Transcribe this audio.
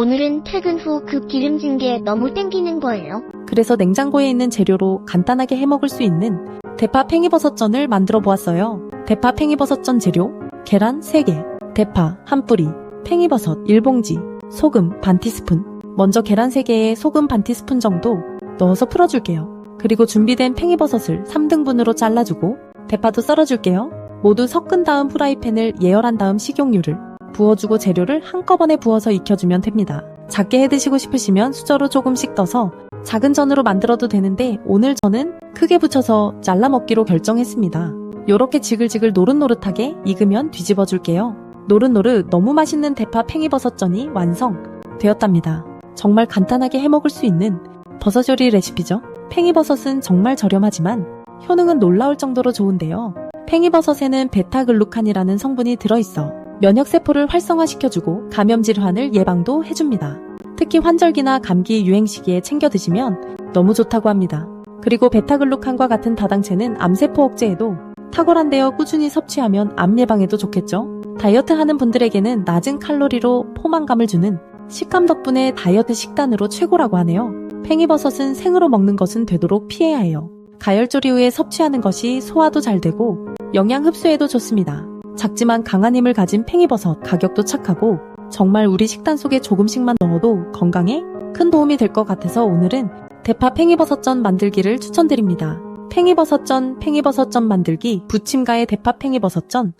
오늘은 퇴근 후 그 기름진 게 너무 땡기는 거예요. 그래서 냉장고에 있는 재료로 간단하게 해먹을 수 있는 대파 팽이버섯전을 만들어 보았어요. 대파 팽이버섯전 재료 계란 3개, 대파 1뿌리, 팽이버섯 1봉지, 소금 반 티스푼. 먼저 계란 3개에 소금 반 티스푼 정도 넣어서 풀어줄게요. 그리고 준비된 팽이버섯을 3등분으로 잘라주고 대파도 썰어줄게요. 모두 섞은 다음 프라이팬을 예열한 다음 식용유를 부어주고 재료를 한꺼번에 부어서 익혀주면 됩니다. 작게 해 드시고 싶으시면 수저로 조금씩 떠서 작은 전으로 만들어도 되는데 오늘 저는 크게 붙여서 잘라 먹기로 결정했습니다. 요렇게 지글지글 노릇노릇하게 익으면 뒤집어 줄게요. 노릇노릇 너무 맛있는 대파 팽이버섯전이 완성되었답니다. 정말 간단하게 해 먹을 수 있는 버섯 요리 레시피죠. 팽이버섯은 정말 저렴하지만 효능은 놀라울 정도로 좋은데요. 팽이버섯에는 베타글루칸이라는 성분이 들어있어 면역세포를 활성화시켜주고 감염 질환을 예방도 해줍니다. 특히 환절기나 감기 유행 시기에 챙겨 드시면 너무 좋다고 합니다. 그리고 베타글루칸과 같은 다당체는 암세포 억제에도 탁월한데요. 꾸준히 섭취하면 암 예방에도 좋겠죠. 다이어트 하는 분들에게는 낮은 칼로리로 포만감을 주는 식감 덕분에 다이어트 식단으로 최고라고 하네요. 팽이버섯은 생으로 먹는 것은 되도록 피해야 해요. 가열조리 후에 섭취하는 것이 소화도 잘 되고 영양 흡수에도 좋습니다. 작지만 강한 힘을 가진 팽이버섯 가격도 착하고 정말 우리 식단 속에 조금씩만 넣어도 건강에 큰 도움이 될 것 같아서 오늘은 대파 팽이버섯전 만들기를 추천드립니다. 팽이버섯전, 팽이버섯전 만들기, 부침가의 대파 팽이버섯전,